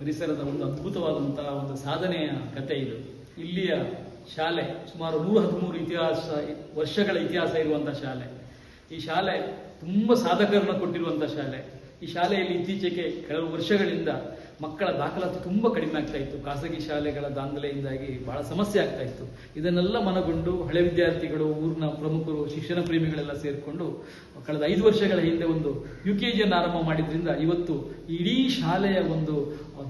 ಪರಿಸರದ ಒಂದು ಅದ್ಭುತವಾದಂತಹ ಒಂದು ಸಾಧನೆಯ ಕತೆ ಇದು. ಇಲ್ಲಿಯ ಶಾಲೆ, ಸುಮಾರು ನೂರ ಹದಿಮೂರು ಇತಿಹಾಸ, ವರ್ಷಗಳ ಇತಿಹಾಸ ಇರುವಂತಹ ಶಾಲೆ. ಈ ಶಾಲೆ ತುಂಬ ಸಾಧಕರನ್ನ ಕೊಟ್ಟಿರುವಂಥ ಶಾಲೆ. ಈ ಶಾಲೆಯಲ್ಲಿ ಇತ್ತೀಚೆಗೆ ಕೆಲವು ವರ್ಷಗಳಿಂದ ಮಕ್ಕಳ ದಾಖಲಾತಿ ತುಂಬ ಕಡಿಮೆ ಆಗ್ತಾ ಇತ್ತು. ಖಾಸಗಿ ಶಾಲೆಗಳ ದಾಂಧಲೆಯಿಂದಾಗಿ ಬಹಳ ಸಮಸ್ಯೆ ಆಗ್ತಾ ಇತ್ತು. ಇದನ್ನೆಲ್ಲ ಮನಗೊಂಡು ಹಳೆ ವಿದ್ಯಾರ್ಥಿಗಳು, ಊರಿನ ಪ್ರಮುಖರು, ಶಿಕ್ಷಣ ಪ್ರೇಮಿಗಳೆಲ್ಲ ಸೇರಿಕೊಂಡು ಕಳೆದ ಐದು ವರ್ಷಗಳ ಹಿಂದೆ ಒಂದು ಯು ಕೆ ಜಿಯನ್ನು ಆರಂಭ ಮಾಡಿದ್ರಿಂದ ಇವತ್ತು ಇಡೀ ಶಾಲೆಯ ಒಂದು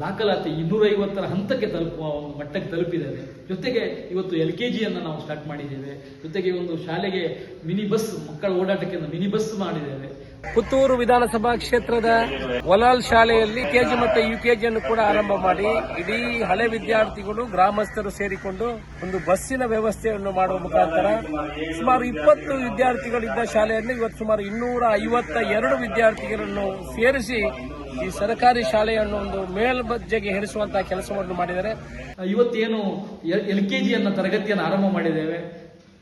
ದಾಖಲಾತಿ ಇನ್ನೂರೈವತ್ತರ ಹಂತಕ್ಕೆ ತಲುಪುವ ಒಂದು ಮಟ್ಟಕ್ಕೆ ತಲುಪಿದ್ದಾರೆ ಜೊತೆಗೆ ಇವತ್ತು ಎಲ್ ಕೆ ಜಿಯನ್ನು ನಾವು ಸ್ಟಾರ್ಟ್ ಮಾಡಿದ್ದೇವೆ. ಜೊತೆಗೆ ಒಂದು ಶಾಲೆಗೆ ಮಿನಿ ಬಸ್, ಮಕ್ಕಳ ಓಡಾಟಕ್ಕೆ ಮಿನಿ ಬಸ್ ಮಾಡಿದ್ದೇವೆ. ಪುತ್ತೂರು ವಿಧಾನಸಭಾ ಕ್ಷೇತ್ರದ ಒಲಾಲ್ ಶಾಲೆಯಲ್ಲಿ ಕೆಜಿ ಮತ್ತು ಯುಕೆಜಿಯನ್ನು ಕೂಡ ಆರಂಭ ಮಾಡಿ ಇಡೀ ಹಳೆ ವಿದ್ಯಾರ್ಥಿಗಳು, ಗ್ರಾಮಸ್ಥರು ಸೇರಿಕೊಂಡು ಒಂದು ಬಸ್ಸಿನ ವ್ಯವಸ್ಥೆಯನ್ನು ಮಾಡುವ ಮುಖಾಂತರ ಸುಮಾರು ಇಪ್ಪತ್ತು ವಿದ್ಯಾರ್ಥಿಗಳಿದ್ದ ಶಾಲೆಯನ್ನು ಇವತ್ತು ಸುಮಾರು ಇನ್ನೂರ ಐವತ್ತ ಎರಡು ವಿದ್ಯಾರ್ಥಿಗಳನ್ನು ಸೇರಿಸಿ ಈ ಸರ್ಕಾರಿ ಶಾಲೆಯನ್ನು ಒಂದು ಮೇಲ್ಬಜ್ಜೆಗೆ ಹೆರಿಸುವಂತಹ ಕೆಲಸವನ್ನು ಮಾಡಿದ್ದಾರೆ. ಇವತ್ತೇನು ಎಲ್ ಕೆ ಜಿಯನ್ನ ತರಗತಿಯನ್ನು ಆರಂಭ ಮಾಡಿದ್ದೇವೆ.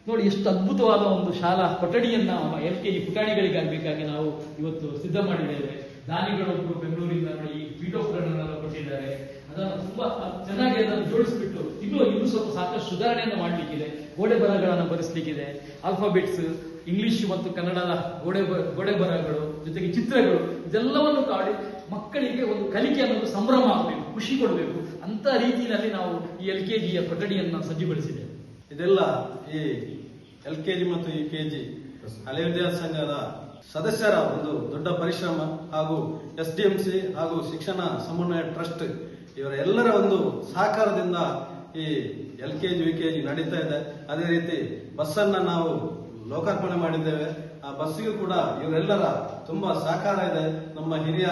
ನೋಡಿ, ಎಷ್ಟು ಅದ್ಭುತವಾದ ಒಂದು ಶಾಲಾ ಕೊಠಡಿಯನ್ನ ಎಲ್ ಕೆ ಜಿ ಪುಟಾಣಿಗಳಿಗಾಗಬೇಕಾಗಿ ನಾವು ಇವತ್ತು ಸಿದ್ಧ ಮಾಡಿದ್ದೇವೆ. ದಾನಿಗಳೊಬ್ಬರು ಬೆಂಗಳೂರಿಂದ ನೋಡಿ, ಈ ಪೀಠೋಪಕರಣಗಳನ್ನು ಕೊಟ್ಟಿದ್ದಾರೆ. ಅದನ್ನು ತುಂಬಾ ಚೆನ್ನಾಗಿ ಅದನ್ನು ಜೋಡಿಸ್ಬಿಟ್ಟು ಇನ್ನೂ ಇನ್ನೂ ಸ್ವಲ್ಪ ಸಾಕಷ್ಟು ಸುಧಾರಣೆಯನ್ನು ಮಾಡಲಿಕ್ಕಿದೆ. ಗೋಡೆ ಬರಹಗಳನ್ನು ಬರೆಸಲಿಕ್ಕಿದೆ. ಆಲ್ಫಾಬೆಟ್ಸ್ ಇಂಗ್ಲಿಷ್ ಮತ್ತು ಕನ್ನಡದ ಗೋಡೆ ಗೋಡೆ ಬರಹಗಳು, ಜೊತೆಗೆ ಚಿತ್ರಗಳು, ಇದೆಲ್ಲವನ್ನು ಕಾಡಿ ಮಕ್ಕಳಿಗೆ ಒಂದು ಕಲಿಕೆ ಅನ್ನೋದು ಸಂಭ್ರಮ ಆಗಬೇಕು, ಖುಷಿ ಕೊಡಬೇಕು. ಅಂತ ರೀತಿಯಲ್ಲಿ ನಾವು ಈ ಎಲ್ ಕೆ ಜಿಯ ಕೊಠಡಿಯನ್ನು ಸಜ್ಜುಗೊಳಿಸಿದ್ದೇವೆ. ಇದೆಲ್ಲ ಈ ಎಲ್ ಕೆ ಜಿ ಮತ್ತು ಯು ಕೆ ಜಿ ಹಳೆ ವಿದ್ಯಾರ್ಥಿ ಸಂಘದ ಸದಸ್ಯರ ಒಂದು ದೊಡ್ಡ ಪರಿಶ್ರಮ ಹಾಗೂ ಎಸ್ ಡಿ ಎಂ ಸಿ ಹಾಗೂ ಶಿಕ್ಷಣ ಸಮನ್ವಯ ಟ್ರಸ್ಟ್ ಇವರ ಎಲ್ಲರ ಒಂದು ಸಹಕಾರದಿಂದ ಈ L K G U K G ನಡೀತಾ ಇದೆ. ಅದೇ ರೀತಿ ಬಸ್ಸನ್ನು ನಾವು ಲೋಕಾರ್ಪಣೆ ಮಾಡಿದ್ದೇವೆ. ಆ ಬಸ್ಸಿಗೂ ಕೂಡ ಇವರೆಲ್ಲರ ತುಂಬಾ ಸಹಕಾರ ಇದೆ. ನಮ್ಮ ಹಿರಿಯ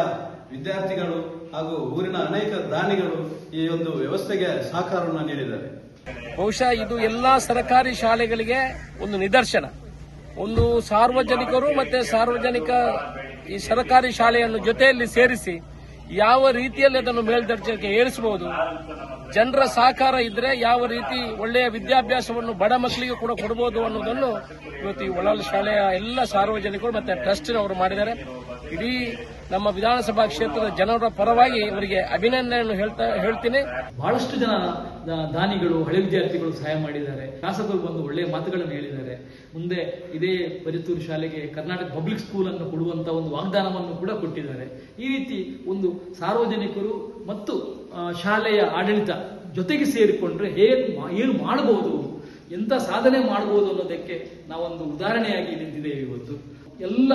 ವಿದ್ಯಾರ್ಥಿಗಳು ಹಾಗೂ ಊರಿನ ಅನೇಕ ದಾನಿಗಳು ಈ ಒಂದು ವ್ಯವಸ್ಥೆಗೆ ಸಹಕಾರವನ್ನು ನೀಡಿದ್ದಾರೆ. ಬಹುಶಃ ಇದು ಎಲ್ಲಾ ಸರ್ಕಾರಿ ಶಾಲೆಗಳಿಗೆ ಒಂದು ನಿದರ್ಶನ. ಒಂದು ಸಾರ್ವಜನಿಕರು ಮತ್ತೆ ಸಾರ್ವಜನಿಕ ಈ ಸರ್ಕಾರಿ ಶಾಲೆಯನ್ನು ಜೊತೆಯಲ್ಲಿ ಸೇರಿಸಿ ಯಾವ ರೀತಿಯಲ್ಲಿ ಅದನ್ನು ಮೇಲ್ದರ್ಜೆಗೆ ಏರಿಸಬಹುದು ಜನರ ಸಹಕಾರ ಇದ್ರೆ ಯಾವ ರೀತಿ ಒಳ್ಳೆಯ ವಿದ್ಯಾಭ್ಯಾಸವನ್ನು ಬಡ ಮಕ್ಕಳಿಗೆ ಕೂಡ ಕೊಡಬಹುದು ಅನ್ನೋದನ್ನು ಇವತ್ತು ಈ ಒಳಲ್ ಶಾಲೆಯ ಎಲ್ಲ ಸಾರ್ವಜನಿಕರು ಮತ್ತೆ ಟ್ರಸ್ಟ್ನವರು ಮಾಡಿದ್ದಾರೆ. ಇಡೀ ನಮ್ಮ ವಿಧಾನಸಭಾ ಕ್ಷೇತ್ರದ ಜನರ ಪರವಾಗಿ ಇವರಿಗೆ ಅಭಿನಂದನೆಯನ್ನು ಹೇಳ್ತಾ ಹೇಳ್ತೀನಿ. ಬಹಳಷ್ಟು ಜನ ದಾನಿಗಳು, ಹಳೆ ವಿದ್ಯಾರ್ಥಿಗಳು ಸಹಾಯ ಮಾಡಿದ್ದಾರೆ. ಶಾಸಕರು ಬಂದು ಒಳ್ಳೆಯ ಮಾತುಗಳನ್ನು ಹೇಳಿದ್ದಾರೆ. ಮುಂದೆ ಇದೇ ಪರಿತೂರು ಶಾಲೆಗೆ ಕರ್ನಾಟಕ ಪಬ್ಲಿಕ್ ಸ್ಕೂಲ್ ಅನ್ನು ಕೊಡುವಂತ ಒಂದು ವಾಗ್ದಾನವನ್ನು ಕೂಡ ಕೊಟ್ಟಿದ್ದಾರೆ. ಈ ರೀತಿ ಒಂದು ಸಾರ್ವಜನಿಕರು ಮತ್ತು ಶಾಲೆಯ ಆಡಳಿತ ಜೊತೆಗೆ ಸೇರಿಕೊಂಡ್ರೆ ಹೇಗೆ ಏನು ಮಾಡಬಹುದು ಎಂಥ ಸಾಧನೆ ಮಾಡಬಹುದು ಅನ್ನೋದಕ್ಕೆ ನಾವೊಂದು ಉದಾಹರಣೆಯಾಗಿ ನಿಂತಿದ್ದೇವೆ ಇವತ್ತು. ಎಲ್ಲ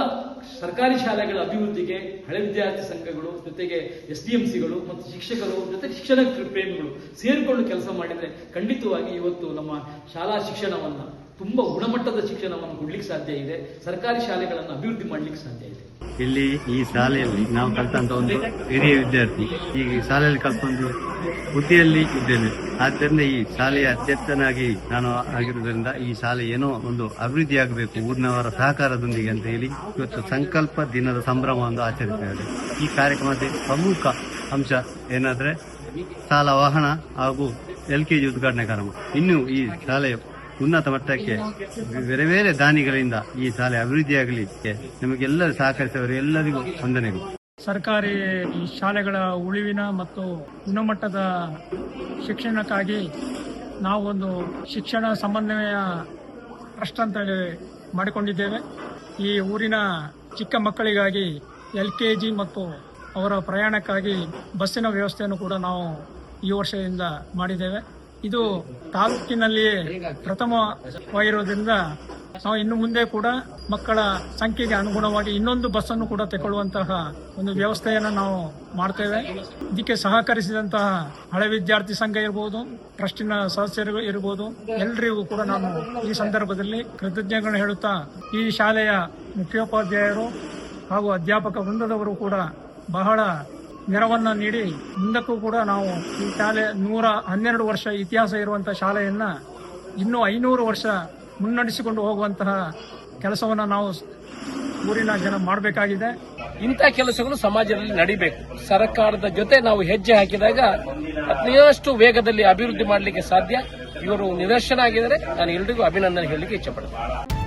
ಸರ್ಕಾರಿ ಶಾಲೆಗಳ ಅಭಿವೃದ್ಧಿಗೆ ಹಳೆ ವಿದ್ಯಾರ್ಥಿ ಸಂಘಗಳು, ಜೊತೆಗೆ ಎಸ್ ಡಿ ಎಂ ಸಿಗಳು ಮತ್ತು ಶಿಕ್ಷಕರು, ಜೊತೆಗೆ ಶಿಕ್ಷಣ ಪ್ರೇಮಿಗಳು ಸೇರಿಕೊಂಡು ಕೆಲಸ ಮಾಡಿದರೆ ಖಂಡಿತವಾಗಿ ಇವತ್ತು ನಮ್ಮ ಶಾಲಾ ಶಿಕ್ಷಣವನ್ನ ತುಂಬಾ ಗುಣಮಟ್ಟದ ಶಿಕ್ಷಣವನ್ನು ಕೊಡ್ಲಿಕ್ಕೆ ಸಾಧ್ಯ ಇದೆ. ಸರ್ಕಾರಿ ಶಾಲೆಗಳನ್ನು ಅಭಿವೃದ್ಧಿ ಮಾಡ್ಲಿಕ್ಕೆ ಸಾಧ್ಯ ಇದೆ. ಇಲ್ಲಿ ಈ ಶಾಲೆಯಲ್ಲಿ ನಾವು ಕಲ್ತಂತ ಒಂದು ಹಿರಿಯ ವಿದ್ಯಾರ್ಥಿ. ಈ ಶಾಲೆಯಲ್ಲಿ ಕಲ್ತೊಂದು ಬುದ್ಧಿಯಲ್ಲಿ ಇದ್ದೇನೆ. ಆದ್ದರಿಂದ ಈ ಶಾಲೆಯ ಅಧ್ಯಕ್ಷನಾಗಿ ನಾನು ಆಗಿರುವುದರಿಂದ ಈ ಶಾಲೆ ಏನೋ ಒಂದು ಅಭಿವೃದ್ಧಿ ಆಗಬೇಕು, ಊರಿನವರ ಸಹಕಾರದೊಂದಿಗೆ ಅಂತ ಹೇಳಿ ಇವತ್ತು ಸಂಕಲ್ಪ ದಿನದ ಸಂಭ್ರಮವನ್ನು ಆಚರಿಸಿದ್ದಾರೆ ಈ ಕಾರ್ಯಕ್ರಮದ ಪ್ರಮುಖ ಅಂಶ ಏನಾದ್ರೆ ಶಾಲಾ ವಾಹನ ಹಾಗೂ ಎಲ್ ಕೆ ಜಿ ಉದ್ಘಾಟನೆ ಕಾರ್ಯಕ್ರಮ. ಇನ್ನು ಈ ಶಾಲೆಯ ಉನ್ನತ ಮಟ್ಟಕ್ಕೆ ಬೇರೆ ಬೇರೆ ದಾನಿಗಳಿಂದ ಈ ಶಾಲೆ ಅಭಿವೃದ್ಧಿಯಾಗಲಿಕ್ಕೆ ನಮಗೆಲ್ಲರೂ ಸಹಕರಿಸಿದವರು ಎಲ್ಲರಿಗೂ ವಂದನೆಗಳು. ಸರ್ಕಾರಿ ಈ ಶಾಲೆಗಳ ಉಳಿವಿನ ಮತ್ತು ಗುಣಮಟ್ಟದ ಶಿಕ್ಷಣಕ್ಕಾಗಿ ನಾವೊಂದು ಶಿಕ್ಷಣ ಸಮನ್ವಯ ಟ್ರಸ್ಟ್ ಅಂತೇಳಿ ಮಾಡಿಕೊಂಡಿದ್ದೇವೆ. ಈ ಊರಿನ ಚಿಕ್ಕ ಮಕ್ಕಳಿಗಾಗಿ ಎಲ್ ಕೆ ಜಿ ಮತ್ತು ಅವರ ಪ್ರಯಾಣಕ್ಕಾಗಿ ಬಸ್ಸಿನ ವ್ಯವಸ್ಥೆಯನ್ನು ಕೂಡ ನಾವು ಈ ವರ್ಷದಿಂದ ಮಾಡಿದ್ದೇವೆ. ಇದು ತಾಲೂಕಿನಲ್ಲಿಯೇ ಪ್ರಥಮವಾಗಿರೋದ್ರಿಂದ ನಾವು ಇನ್ನು ಮುಂದೆ ಕೂಡ ಮಕ್ಕಳ ಸಂಖ್ಯೆಗೆ ಅನುಗುಣವಾಗಿ ಇನ್ನೊಂದು ಬಸ್ಸನ್ನು ಕೂಡ ತಗೊಳ್ಳುವಂತಹ ಒಂದು ವ್ಯವಸ್ಥೆಯನ್ನು ನಾವು ಮಾಡ್ತೇವೆ. ಇದಕ್ಕೆ ಸಹಕರಿಸಿದಂತಹ ಹಳೆ ವಿದ್ಯಾರ್ಥಿ ಸಂಘ ಇರಬಹುದು ಟ್ರಸ್ಟಿನ ಸದಸ್ಯರು ಇರಬಹುದು ಎಲ್ಲರಿಗೂ ಕೂಡ ನಾನು ಈ ಸಂದರ್ಭದಲ್ಲಿ ಕೃತಜ್ಞಗಳನ್ನು ಹೇಳುತ್ತಾ, ಈ ಶಾಲೆಯ ಮುಖ್ಯೋಪಾಧ್ಯಾಯರು ಹಾಗೂ ಅಧ್ಯಾಪಕ ವೃಂದದವರು ಕೂಡ ಬಹಳ ನೆರವನ್ನ ನೀಡಿ ಮುಂದಕ್ಕೂ ಕೂಡ ನಾವು ಈ ಶಾಲೆ ನೂರ ಹನ್ನೆರಡು ವರ್ಷ ಇತಿಹಾಸ ಇರುವಂತಹ ಶಾಲೆಯನ್ನ ಇನ್ನೂ ಐನೂರು ವರ್ಷ ಮುನ್ನಡೆಸಿಕೊಂಡು ಹೋಗುವಂತಹ ಕೆಲಸವನ್ನು ನಾವು ಊರಿನ ಜನ ಮಾಡಬೇಕಾಗಿದೆ. ಇಂಥ ಕೆಲಸಗಳು ಸಮಾಜದಲ್ಲಿ ನಡಿಬೇಕು. ಸರ್ಕಾರದ ಜೊತೆ ನಾವು ಹೆಜ್ಜೆ ಹಾಕಿದಾಗ ಅತ್ಯಷ್ಟು ವೇಗದಲ್ಲಿ ಅಭಿವೃದ್ಧಿ ಮಾಡಲಿಕ್ಕೆ ಸಾಧ್ಯ. ಇವರು ನಿದರ್ಶನ ಆಗಿದ್ದಾರೆ. ನಾನು ಎಲ್ರಿಗೂ ಅಭಿನಂದನೆ ಹೇಳಲಿಕ್ಕೆ ಇಚ್ಛಪಡ್ತೇನೆ